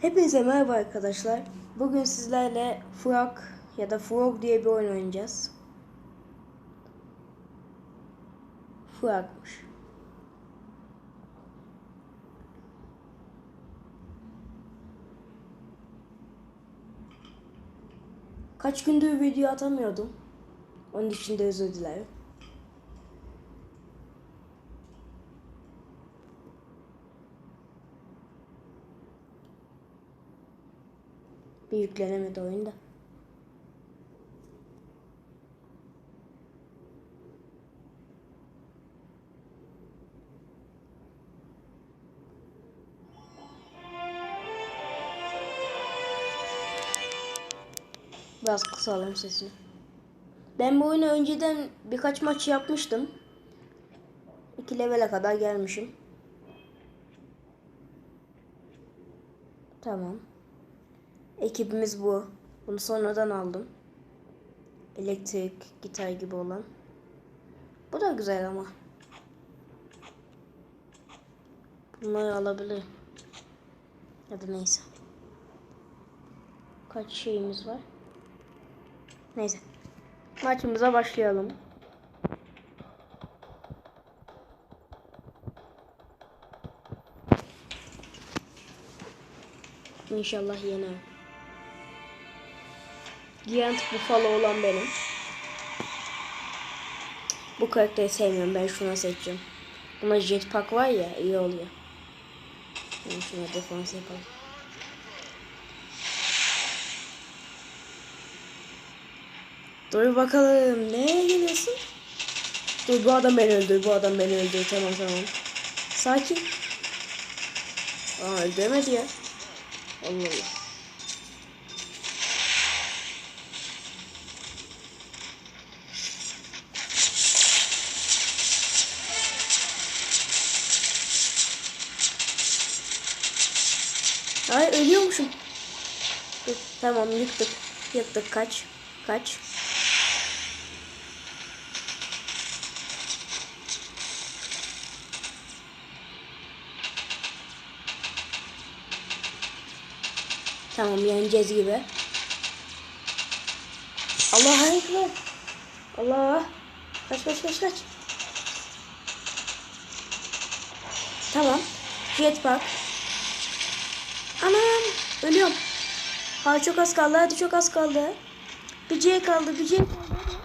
Hepinize merhaba arkadaşlar. Bugün sizlerle Frog ya da Frog diye bir oyun oynayacağız. Frog'muş. Kaç gündür video atamıyordum. Onun için de özür dilerim. Yüklenemedi oyunda. Biraz kısalım sesini. Ben bu oyunu önceden birkaç maç yapmıştım. İki levele kadar gelmişim. Tamam. Ekibimiz bu. Bunu sonradan aldım. Elektrik, gitar gibi olan. Bu da güzel ama. Bunları alabilir. Ya da neyse. Kaç şeyimiz var? Neyse. Maçımıza başlayalım. İnşallah yener. Giant Buffalo olan benim. Bu karakteri sevmiyorum. Ben şuna seçeceğim. Buna jetpack var ya iyi oluyor. Ben şuna defans yapalım. Dur bakalım. Neye geliyorsun? Dur bu adam beni öldür. Bu adam beni öldür. Tamam tamam. Sakin. Aa öldüremedi ya. Allah Allah. Tamam yıktık. Yıktık kaç. Kaç. Tamam yeneceğiz gibi. Allah ekber. Allah. Kaç kaç kaç kaç. Tamam. Jetpack. Anam. Ha çok az kaldı. Hadi çok az kaldı. Bir C kaldı. Bir C kaldı. Hadi.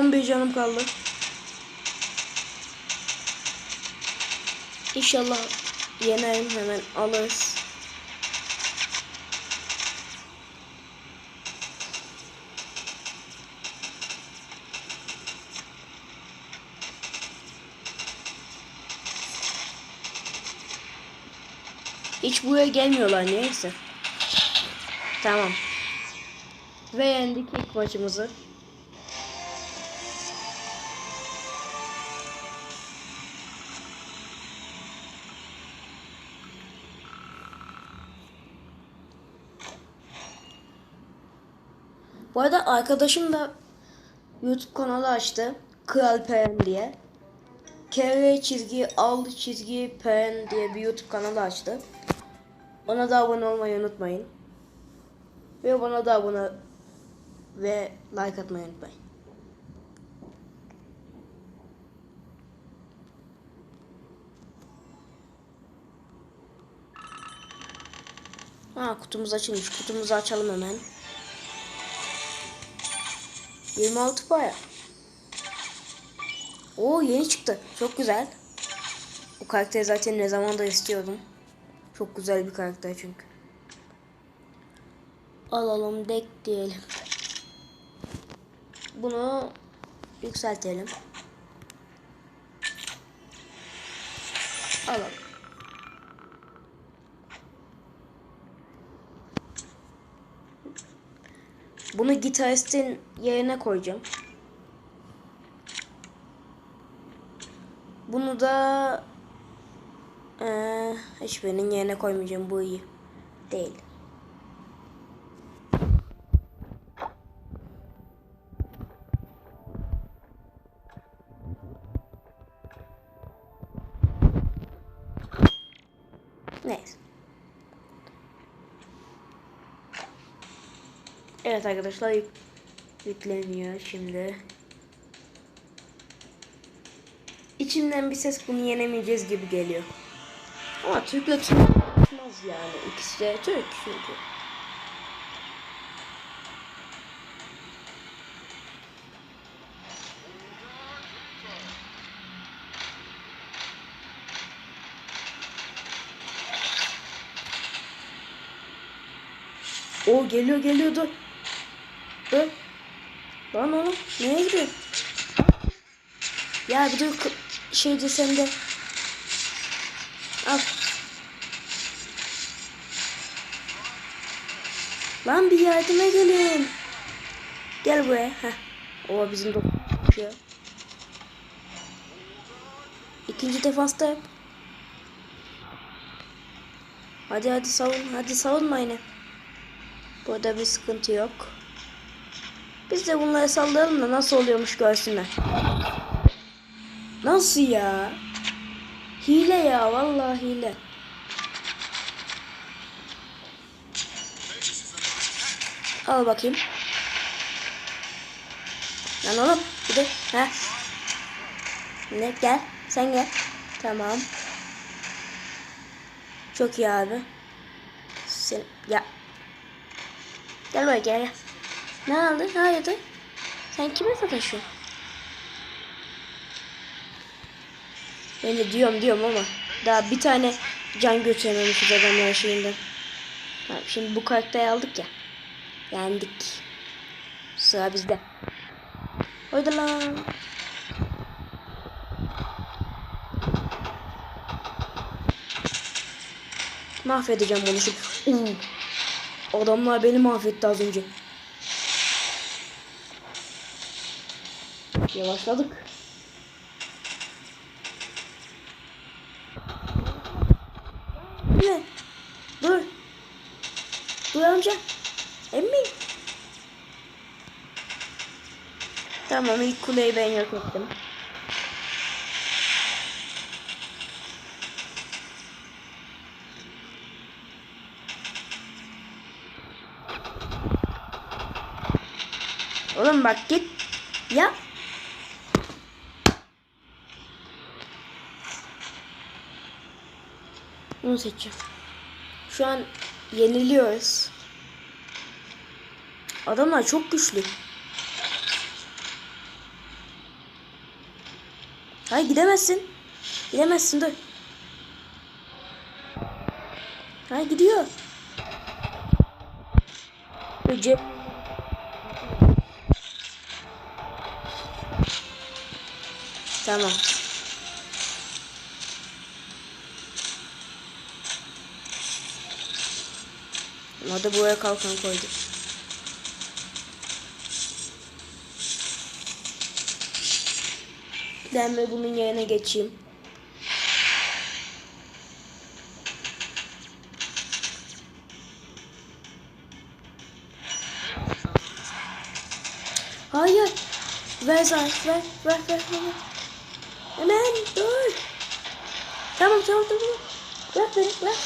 11 canım kaldı. İnşallah yenerim hemen alırız. Hiç buraya gelmiyorlar neyse. Tamam. Ve yendik ilk maçımızı. Bu arada arkadaşım da YouTube kanalı açtı. Kral Peren diye. KR çizgi al çizgi Peren diye bir YouTube kanalı açtı. Ona da abone olmayı unutmayın. Ve bana da abone ve like atmayı unutmayın. Ha kutumuz açılmış. Kutumuzu açalım hemen. 26 para. Oo yeni çıktı. Çok güzel. O karakteri zaten ne zamandır istiyordum. Çok güzel bir karakter çünkü. Alalım dek diyelim. Bunu yükseltelim. Alalım. Bunu gitaristin yerine koyacağım. Bunu da ee, hiçbirinin yerine koymayacağım. Bu iyi. Değil. Neyse. Evet arkadaşlar yük- yükleniyor şimdi. İçimden bir ses bunu yenemeyeceğiz gibi geliyor. Ama Türk'le Türk olmaz yani. İkisi de Türk çünkü. O geliyor geliyor dur. Lan oğlum nereye gidiyorsun? Ya bir dur k- şeyde sende. Al. Lan bir yardıma gelin. Gel buraya. Heh. O bizim çıkıyor. İkinci defansta yap. Hadi hadi savun. Hadi savunma yine. Burada bir sıkıntı yok. Biz de bunları sallayalım da nasıl oluyormuş görsünler. Nasıl ya? Hile ya vallahi hile. Al bakayım. Lan oğlum bir ha. Ne gel sen gel. Tamam. Çok iyi abi. Sen ya. Gel buraya gel gel. Ne aldın? Hayırdır? Sen kime sataşıyorsun? Ben de diyorum diyorum ama daha bir tane can götürememişiz adamların şeyinden. Tamam, şimdi bu karakteri aldık ya. Yendik. Sıra bizde. Haydi lan. Mahvedeceğim bunu şimdi. Adamlar beni mahvetti az önce. Yavaşladık. Ne? Dur. Dur amca. Emmi. Tamam ilk kuleyi ben yok ettim. Oğlum bak git. Ya. Bunu seçeceğim. Şu an yeniliyoruz. Adamlar çok güçlü. Hayır gidemezsin. Gidemezsin dur. Hayır gidiyor. Recep. Tamam. Hadi buraya kalkan koydu. Ben de bunun yerine geçeyim. Hayır. Ver zarf ver ver ver ver. Hemen dur. Tamam tamam tamam. Bırak beni bırak.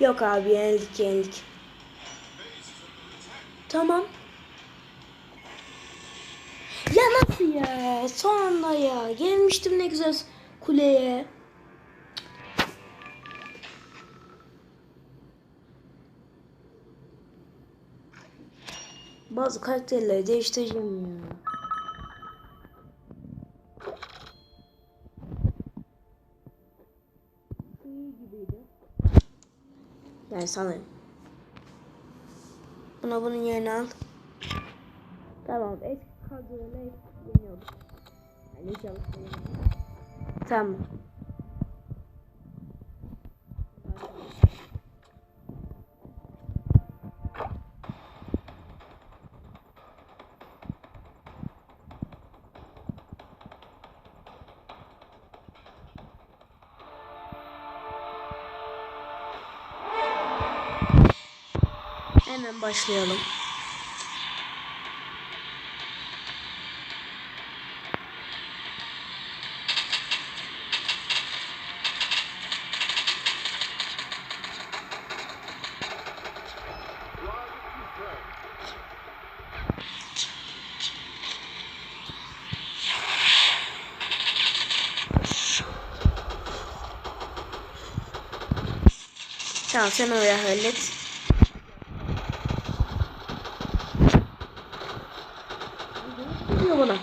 Yok abi yenildik yenildik. Tamam. Ya nasıl ya? Son anda ya. Gelmiştim ne güzel kuleye. Bazı karakterleri değiştireceğim ya. Yani sanırım. Buna bunun yerine al. Tamam eski kadroyla yeniyorduk. Yani inşallah yeniyorduk. Tamam. Hemen başlayalım. Tamam sen orayı hallet. Gidiyor bana.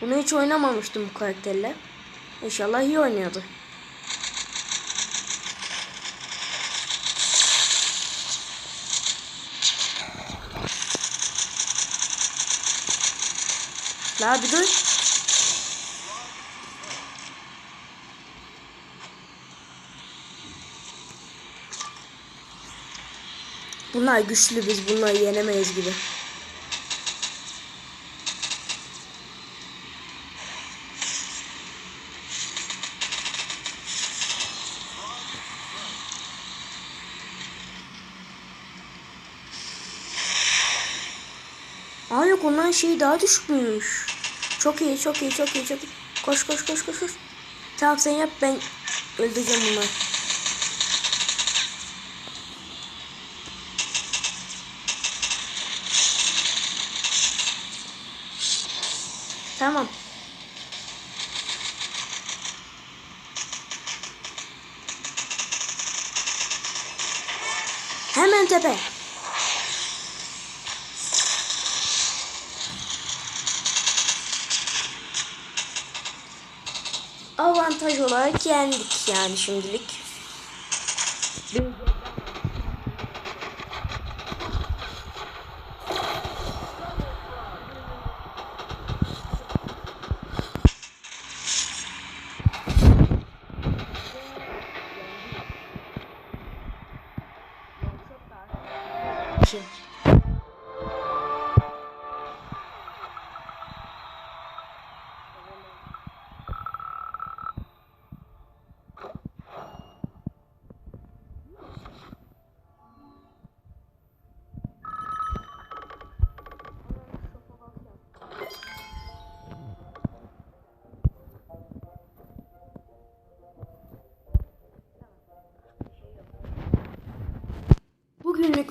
Bunu hiç oynamamıştım bu karakterle. İnşallah iyi oynuyordu. La bir dur. Bunlar güçlü biz bunları yenemeyiz gibi. Aa yok onların şeyi daha düşükmüş. Çok iyi çok iyi çok iyi çok iyi. Koş koş koş koş koş. Tamam sen yap ben öldüreceğim bunları. Tamam. Hemen tepe. Avantaj olarak yendik yani şimdilik.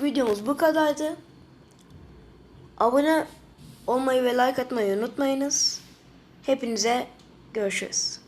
Videomuz bu kadardı. Abone olmayı ve like atmayı unutmayınız. Hepinize görüşürüz.